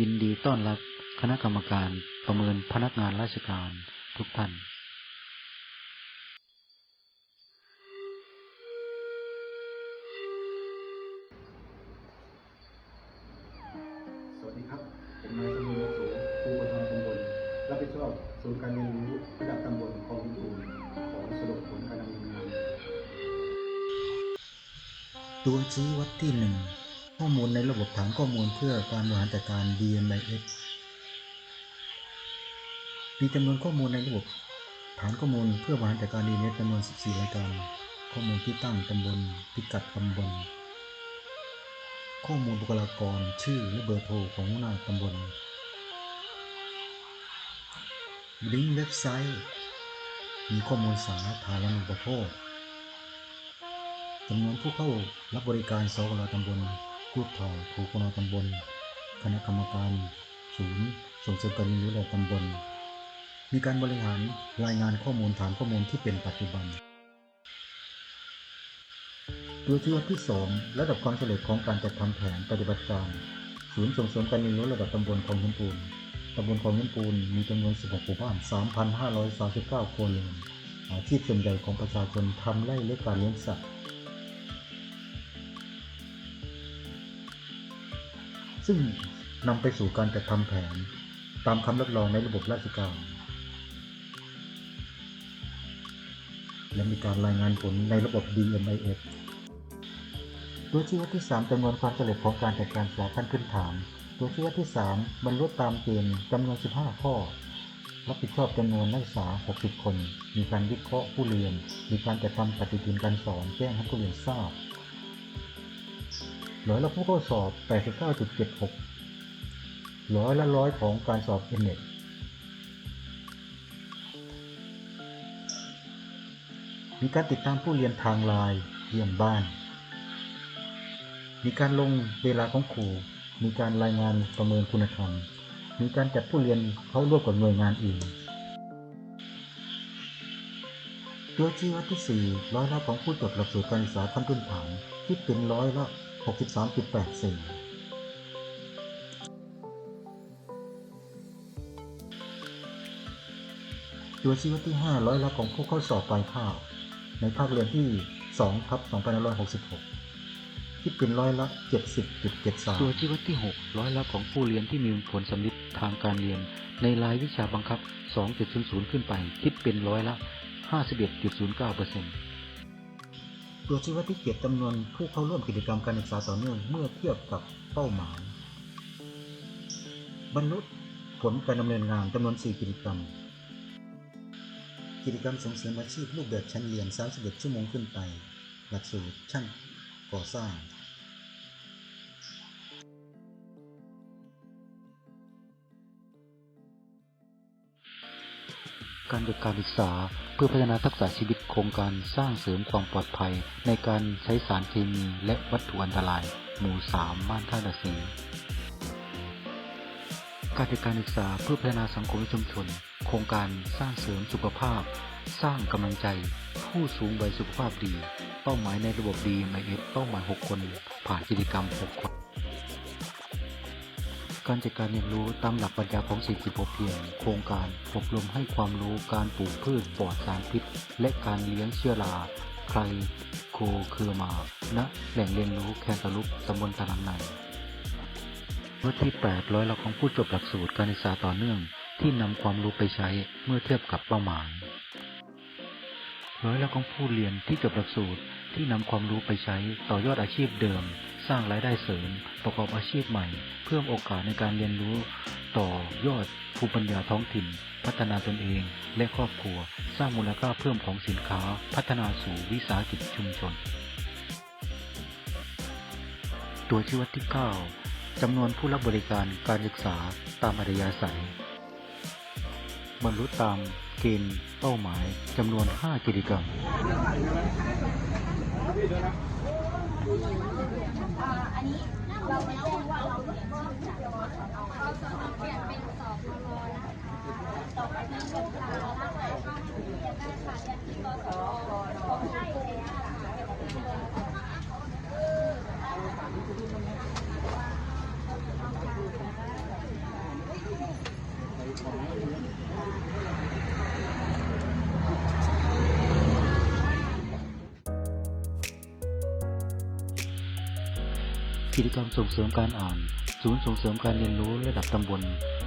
ยินดีต้อนรับคณะกรรมการประเมินพนักงานราชการทุกท่าน สวัสดีครับ ผมนายสมุนสูงครูประธานตำบลรับผิดชอบศูนย์การเรียนรู้ระดับตำบลคลองตูนขอสรุปผลการดำเนินงาน ตัวชี้วัดที่หนึ่ง ข้อมูลในระบบฐานข้อมูลเพื่อการบริหารจัดการ DMIS มีจำนวนข้อมูลในระบบฐานข้อมูลเพื่อบริหารจัดการ DMIS จำนวน 14 รายการ ข้อมูลที่ตั้งตำบลพิกัดตำบล ข้อมูลบุคลากร ชื่อและเบอร์โทรของหัวหน้าตำบลลิงก์เว็บไซต์ มีข้อมูลสาธารณูปโภคจำนวนผู้เข้ารับบริการสกลตำบล รูปถ่ายถูกนตำบล คณะกรรมการศูนย์ส่งเสริมการเรียนรู้ระดับตำบล มีการบริหารรายงานข้อมูลฐานข้อมูลที่เป็นปัจจุบัน ตัวชี้วัดที่ 2 ระดับความสำเร็จของการจัดทำแผนปฏิบัติการ ศูนย์ส่งเสริมการเรียนรู้ระดับตำบลคลองหินปูนตำบลคลองหินปูนมีจำนวน 16หมู่บ้าน 3,539คนเรือนอาชีพส่วนใหญ่ของประชาชนทำไร่และการเลี้ยงสัตว์ ซึ่งนำไปสู่การจัดทำแผน ตามคำรับรองในระบบราชการ และมีการรายงานผลในระบบ DMIS ตัวชี้วัดที่ 3จำนวนความสำเร็จของการจัดการศึกษาขั้นพื้นฐาน ตัวชี้วัดที่ 3 บรรลุตามเกณฑ์จำนวน 15 ข้อ รับผิดชอบจำนวนนักศึกษา 60 คน มีการวิเคราะห์ผู้เรียน มีการจัดทำปฏิทินการสอนแจ้งให้ผู้เรียนทราบ ร้อยละผู้เข้าสอบ 89.76 ร้อยละร้อยของการสอบเอ็นเน็ตมีการติดตามผู้เรียนทางไลน์เยี่ยมบ้าน มีการลงเวลาของครู มีการรายงานประเมินคุณธรรม มีการจัดผู้เรียนเข้าร่วมกับหน่วยงานอื่น ตัวชี้วัดที่ 4 ร้อยละของผู้จบหลักสูตรการศึกษาขั้นพื้นฐานคิดเป็นร้อยละ 63.84 ตัวชี้วัดที่ 5 ร้อยละของผู้เข้าสอบปลายภาคในภาคเรียนที่2ทับ2566 คิดเป็นร้อยละ 70.73 ตัวชี้วัดที่ 6 ร้อยละของผู้เรียนที่มีผลสำลิดทางการเรียน ในรายวิชาบังคับ 2.00 ขึ้นไป คิดเป็นร้อยละ 51.09%ตั วชี้วัดที่เกียรติจำนวนผู้เข้าร่วมกิจกรรมการศึกษาต่อเนื่องเมื่อเทียบกับเป้าหมาย บรรลุผลการดำเนินงานจำนวน 4 กิจกรรม กิจกรรมส่งเสริมอาชีพรูปแบบชั้นเรียน 31 ชั่วโมงขึ้นไป หลักสูตรช่างก่อสร้าง การจัดการศึกษา เพื่อพัฒนาทักษะชีวิตโครงการสร้างเสริมความปลอดภัย ในการใช้สารเคมีและวัตถุอันตราย หมู่ 3 บ้านท่าตะสีการจัดการศึกษาเพื่อพัฒนาสังคมและชุมชน โครงการสร้างเสริมสุขภาพ สร้างกำลังใจ ผู้สูงวัยสุขภาพดี เป้าหมายในระบบดีไมเอฟเป้าหมาย 6 คน ผ่านกิจกรรม 6 คน การจัดการเรียนรู้ตามหลักปรัชญาของเศรษฐกิจพอเพียง โครงการอบรมให้ความรู้การปลูกพืชปลอดสารพิษ และการเลี้ยงเชื้อราใครโคคือมาณแหล่งเรียนรู้แคนตาลุปตำบลตะลังในเมื่อที่ 8 ร้อยละของผู้จบหลักสูตรการศึกษาต่อเนื่อง ที่นำความรู้ไปใช้เมื่อเทียบกับเป้าหมายร้อยละของผู้เรียนที่จบหลักสูตรที่นำความรู้ไปใช้ต่อยอดอาชีพเดิม สร้างรายได้เสริม ประกอบอาชีพใหม่ เพิ่มโอกาสในการเรียนรู้ ต่อยอดภูมิปัญญาท้องถิ่น พัฒนาตนเอง และครอบครัว สร้างมูลค่าเพิ่มของสินค้า พัฒนาสู่วิสาหกิจชุมชน ตัวชี้วัดที่ 9จำนวนผู้รับบริการการศึกษาตามอัธยาศัยบรรลุตามเกณฑ์เป้าหมายจำนวน 5 กิจกรรม อันนี้เราไม่แจ้ว่าเราเห็นชื่อจากเราจะเปลี่ยนเป็นสรอนะคะต่อไปนี้ลูลานร่างกายข้เรียนได้ค่ะยันที่กสขอใช่เลยค่ะ กิจกรรมส่งเสริมการอ่าน ศูนย์ส่งเสริมการเรียนรู้ระดับตำบล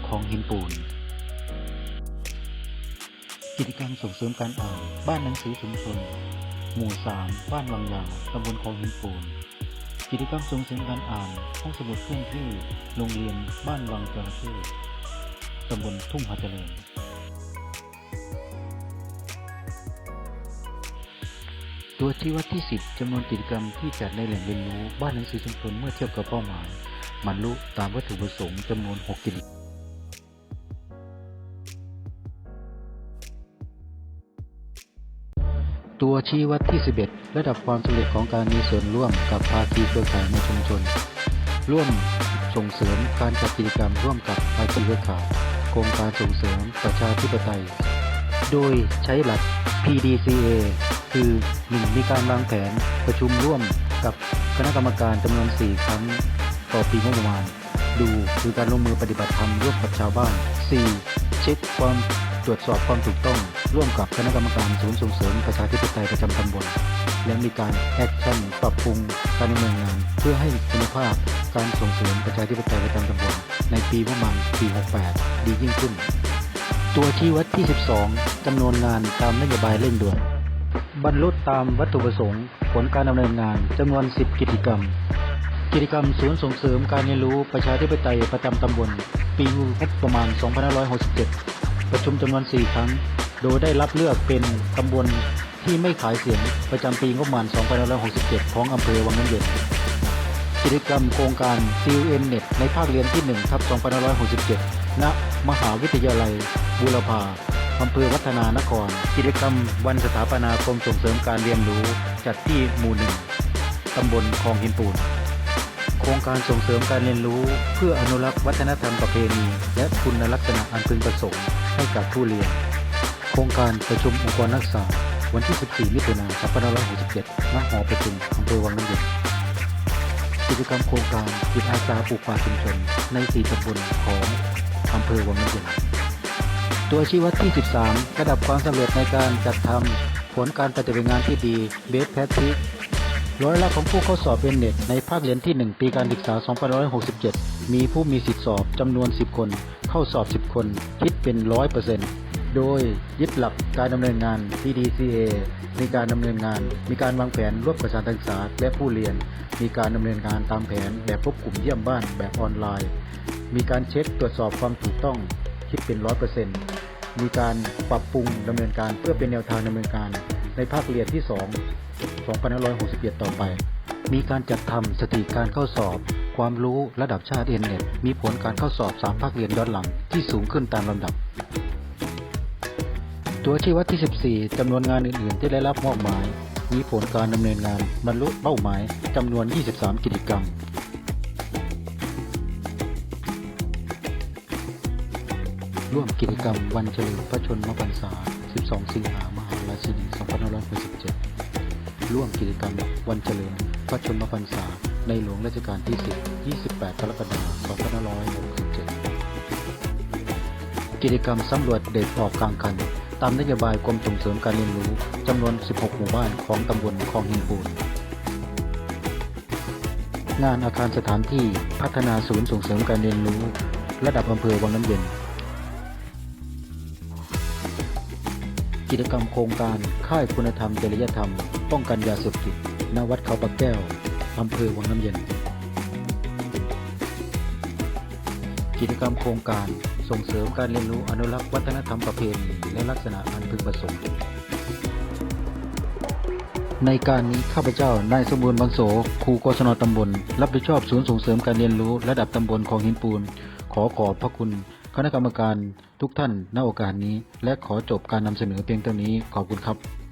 คลองหินปูน กิจกรรมส่งเสริมการอ่าน บ้านหนังสือชุมชน หมู่3บ้านวังยาวตำบลคลองหินปูน กิจกรรมส่งเสริมการอ่าน ห้องสมุดเคลื่อนที่ โรงเรียน บ้านวังจระเข้ตำบลทุ่งหาเจริญ ตัวชี้วัดที่ 10จำนวนกิจกรรมที่จัดในแหล่งเรียนรู้บ้านหนังสือชุมชนเมื่อเทียบกับเป้าหมายบรรลุตามวัตถุประสงค์จำนวน 6 กิจตัวชี้วัดที่ 11 ระดับความสำเร็จของการมีส่วนร่วมกับภาคีเครือข่ายในชุมชน ร่วมส่งเสริมการจัดกิจกรรมร่วมกับภาคีเครือข่ายโครงการส่งเสริมประชาธิปไตย โดยใช้หลัก PDCA คือ 1. มีการวางแผนประชุมร่วมกับคณะกรรมการจำนวน 4 ครั้งต่อปีงบประมาณ ดูคือการลงมือปฏิบัติธรรมร่วมกับชาวบ้าน 4. เช็คความตรวจสอบความถูกต้อง ร่วมกับคณะกรรมการศูนย์ส่งเสริมประชาธิปไตยประจำตำบลและมีการแอคชั่นปรับปรุงการดำเนินงาน เพื่อให้คุณภาพการส่งเสริมประชาธิปไตยประจำตำบลในปีงบประมาณปี68 ดียิ่งขึ้น ตัวชี้วัดที่ 12จำนวนงานตามนโยบายเร่งด่วน บรรลุตามวัตถุประสงค์ ผลการดำเนินงานจำนวน 10 กิจกรรม กิจกรรมศูนย์ส่งเสริมการเรียนรู้ประชาธิปไตยประจำตำบล ปีงบประมาณ 2567 ประชุมจำนวน 4 ครั้ง โดยได้รับเลือกเป็นตำบลที่ไม่ขายเสียงประจำปีงบประมาณ 2567 ของอำเภอวังน้ำเย็น กิจกรรมโครงการ CUN-NET ในภาคเรียนที่1ทับ2567 ณ มหาวิทยาลัยบูรพา อำเภอวัฒนานคร กิจกรรมวันสถาปนากรมส่งเสริมการเรียนรู้จัดที่หมู่หนึ่งตำบลคลองหินปูน โครงการส่งเสริมการเรียนรู้ เพื่ออนุรักษ์วัฒนธรรมประเพณี และคุณลักษณะอันพึงประสงค์ให้กับผู้เรียน โครงการประชุมองค์กรนักศึกษาวันที่ 14 มิถุนายน 2567ณหอประชุมอำเภอวังน้ำเย็นกิจกรรมโครงการจิตอาสาปลูกป่าชุมชนในสี่ตำบลของอำเภอวังน้ำเย็น ตัวชี้วัดที่ 13 ระดับความสำเร็จในการจัดทำผลการปฏิบัติงานที่ดีเบสแพทริร้อยละของผู้เข้าสอบเป็นเน็ตในภาคเรียนที่ 1 ปีการศึกษา 2567 มีผู้มีสิทธิสอบจำนวน 10 คน เข้าสอบ 10 คน คิดเป็น 100%โดยยึดหลักการดำเนินงาน PDCA มีการดำเนินงาน มีการวางแผนร่วมกับสถานศึกษาและผู้เรียน มีการดำเนินงานตามแผนแบบพบกลุ่มเยี่ยมบ้านแบบออนไลน์ มีการเช็คตรวจสอบความถูกต้อง คิดเป็น100%มีการปรับปรุงดำเนินการเพื่อเป็นแนวทางดำเนินการในภาคเรียนที่ 2 2561 ต่อไป มีการจัดทำสถิติการเข้าสอบ ความรู้ระดับชาติเอ็นเน็ตมีผลการเข้าสอบ 3 ภาคเรียนย้อนหลังที่สูงขึ้นตามลำดับ ตัวชี้วัดที่ 14จำนวนงานอื่น ๆ ที่ได้รับมอบหมาย มีผลการดำเนินงานบรรลุเป้าหมายจำนวน 23 กิจกรรม ร่วมกิจกรรมวันเฉลิมพระชนมพรรษา 12 สิงหามหาราชินี 2567 ร่วมกิจกรรมวันเฉลิมพระชนมพรรษา ในหลวงรัชกาลที่ 10 28 กรกฎาคม 2567 กิจกรรมสำรวจเด็กออกกลางคัน ตามนโยบายกรมส่งเสริมการเรียนรู้จำนวน 16 หมู่บ้านของตำบลคลองหินปูนงานอาคารสถานที่พัฒนาศูนย์ส่งเสริมการเรียนรู้ ระดับอำเภอวังน้ำเย็น กิจกรรมโครงการค่ายคุณธรรมจริยธรรม ป้องกันยาเสพติดณวัดเขาปะแก้ว อำเภอวังน้ำเย็น กิจกรรมโครงการส่งเสริมการเรียนรู้อนุรักษ์วัฒนธรรมประเพณีและลักษณะอันพึงประสงค์ ในการนี้ข้าพเจ้านายสมบูรณ์บางโสครูกศนตำบล รับผิดชอบศูนย์ส่งเสริมการเรียนรู้ระดับตำบลของหินปูน ขอขอบพระคุณ คณะกรรมการทุกท่านณโอกาสนี้ และขอจบการนำเสนอเพียงเท่านี้ขอบคุณครับ